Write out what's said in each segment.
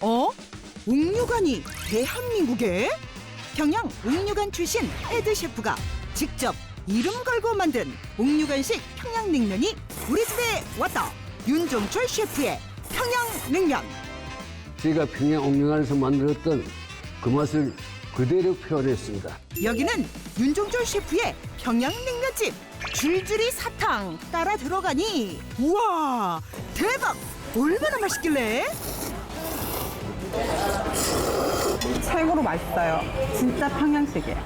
어? 옥류관이 대한민국에? 평양 옥류관 출신 헤드 셰프가 직접 이름 걸고 만든 옥류관식 평양냉면이 우리 집에 왔다. 윤종철 셰프의 평양냉면. 제가 평양 옥룡안에서 만들었던 그 맛을 그대로 표현했습니다. 여기는 윤종철 셰프의 평양냉면집. 줄줄이 사탕 따라 들어가니 우와 대박! 얼마나 맛있길래? 최고로 맛있어요. 진짜 평양식이에요.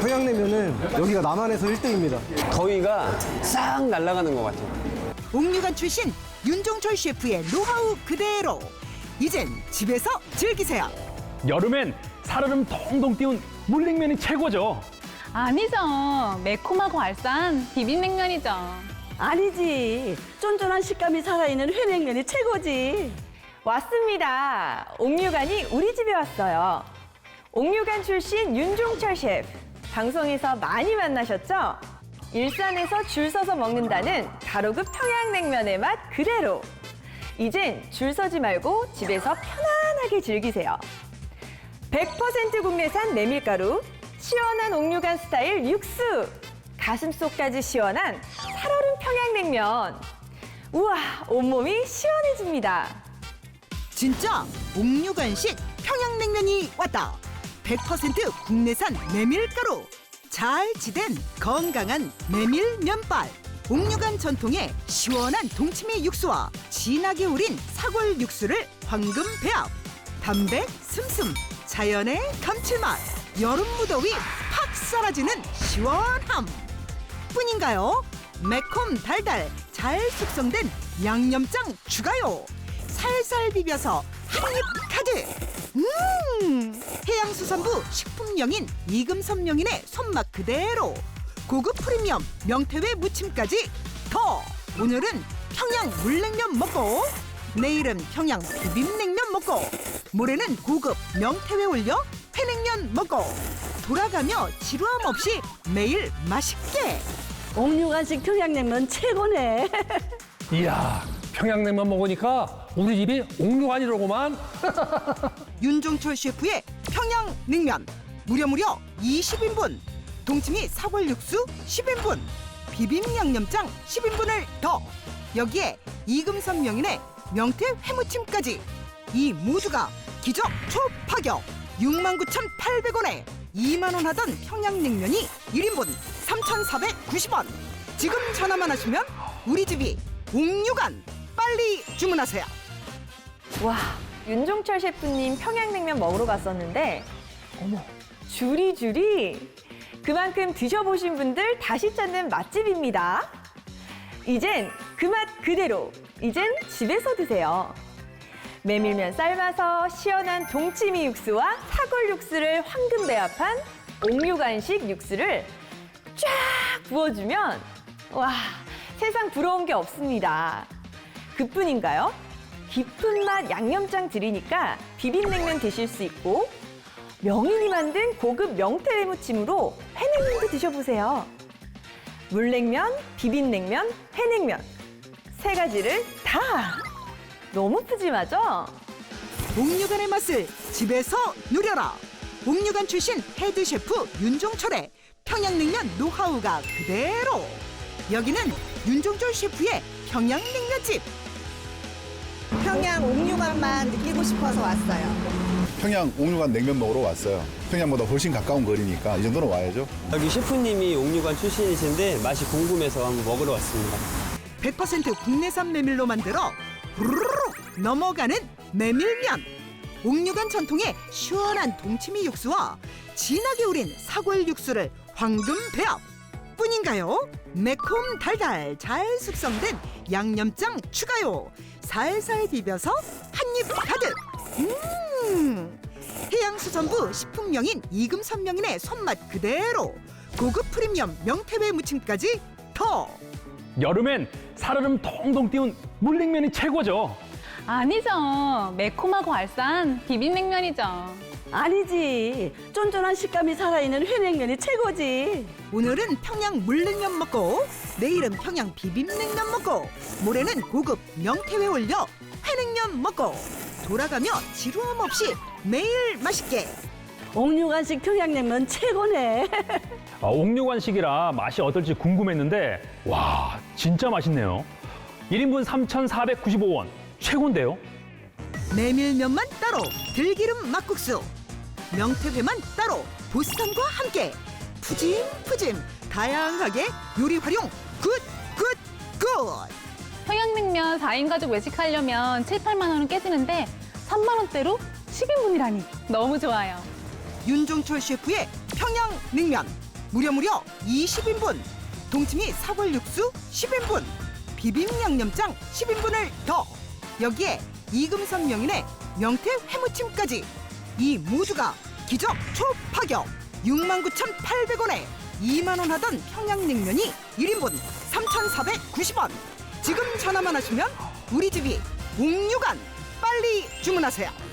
평양냉면은 여기가 남한에서 1등입니다. 더위가 싹 날아가는 것 같아요. 옥류관 출신 윤종철 셰프의 노하우 그대로 이젠 집에서 즐기세요. 여름엔 살얼음 동동 띄운 물냉면이 최고죠. 아니죠. 매콤하고 알싸한 비빔냉면이죠. 아니지. 쫀쫀한 식감이 살아있는 회냉면이 최고지. 왔습니다. 옥류관이 우리 집에 왔어요. 옥류관 출신 윤종철 셰프. 방송에서 많이 만나셨죠? 일산에서 줄 서서 먹는다는 가로급 평양냉면의 맛 그대로. 이젠 줄 서지 말고 집에서 편안하게 즐기세요. 100% 국내산 메밀가루, 시원한 옥류관 스타일 육수, 가슴속까지 시원한 살얼음 평양냉면. 우와, 온몸이 시원해집니다. 진짜 옥류관식 평양냉면이 왔다. 100% 국내산 메밀가루. 잘 지된 건강한 메밀 면발. 옥류관 전통의 시원한 동치미 육수와 진하게 우린 사골 육수를 황금 배합. 담백 슴슴 자연의 감칠맛. 여름 무더위 팍 사라지는 시원함. 뿐인가요? 매콤 달달 잘 숙성된 양념장 추가요. 살살 비벼서 한입 가득. 음, 해양수산부 식품명인 이금선명인의 손맛 그대로 고급 프리미엄 명태회 무침까지 더. 오늘은 평양 물냉면 먹고 내일은 평양 비빔냉면 먹고 모레는 고급 명태회 올려 회냉면 먹고 돌아가며 지루함 없이 매일 맛있게. 옥류관식 평양냉면 최고네. 이야, 평양냉면 먹으니까 우리 집이 옥류관이로구만. 윤종철 셰프의 평양냉면. 무려 무려 20인분. 동치미 사골육수 10인분. 비빔 양념장 10인분을 더. 여기에 이금선 명인의 명태 회무침까지. 이 모두가 기적 초파격. 69,800원에 2만 원 하던 평양냉면이 1인분 3,490원. 지금 전화만 하시면 우리 집이 옥류관 빨리 주문하세요. 와, 윤종철 셰프님 평양냉면 먹으러 갔었는데, 어머, 줄이 줄이. 그만큼 드셔보신 분들 다시 찾는 맛집입니다. 이젠 그 맛 그대로, 이젠 집에서 드세요. 메밀면 삶아서 시원한 동치미 육수와 사골 육수를 황금 배합한 옥류간식 육수를 쫙 부어주면, 와, 세상 부러운 게 없습니다. 그뿐인가요? 깊은 맛 양념장 들이니까 비빔냉면 드실 수 있고 명인이 만든 고급 명태회 무침으로 회냉면도 드셔보세요. 물냉면, 비빔냉면, 회냉면 세 가지를 다 너무 푸짐하죠? 옥류관의 맛을 집에서 누려라. 옥류관 출신 헤드 셰프 윤종철의 평양냉면 노하우가 그대로. 여기는 윤종철 셰프의 평양냉면집. 평양 옥류관만 느끼고 싶어서 왔어요. 평양 옥류관 냉면 먹으러 왔어요. 평양보다 훨씬 가까운 거리니까 이 정도는 와야죠. 여기 셰프님이 옥류관 출신이신데 맛이 궁금해서 한번 먹으러 왔습니다. 100% 국내산 메밀로 만들어 후루룩 넘어가는 메밀면. 옥류관 전통의 시원한 동치미 육수와 진하게 우린 사골 육수를 황금 배합. 뿐인가요? 매콤 달달 잘 숙성된 양념장 추가요. 살살 비벼서 한 입 가득. 음. 해양수산부 식품명인 이금선명인의 손맛 그대로 고급 프리미엄 명태회 무침까지 더. 여름엔 살얼음 동동 띄운 물냉면이 최고죠. 아니죠. 매콤하고 알싸한 비빔냉면이죠. 아니지. 쫀쫀한 식감이 살아있는 회냉면이 최고지. 오늘은 평양 물냉면 먹고 내일은 평양 비빔냉면 먹고 모레는 고급 명태회 올려 회냉면 먹고 돌아가며 지루함 없이 매일 맛있게 옥류관식 평양냉면 최고네. 아, 옥류관식이라 맛이 어떨지 궁금했는데 와 진짜 맛있네요. 1인분 3,495원 최고인데요. 메밀면만 따로 들기름 막국수 명태회만 따로 보쌈과 함께 푸짐푸짐 다양하게 요리 활용. 굿굿굿! 평양냉면 4인 가족 외식하려면 7, 8만 원은 깨지는데 3만 원대로 10인분이라니 너무 좋아요. 윤종철 셰프의 평양냉면. 무려 무려 20인분. 동치미 사골육수 10인분. 비빔 양념장 10인분을 더. 여기에 이금선 명인의 명태 회무침까지. 이 모두가 기적 초파격. 69,800원에 2만 원 하던 평양냉면이 1인분 3,490원. 지금 전화만 하시면 우리 집이 옥류관 빨리 주문하세요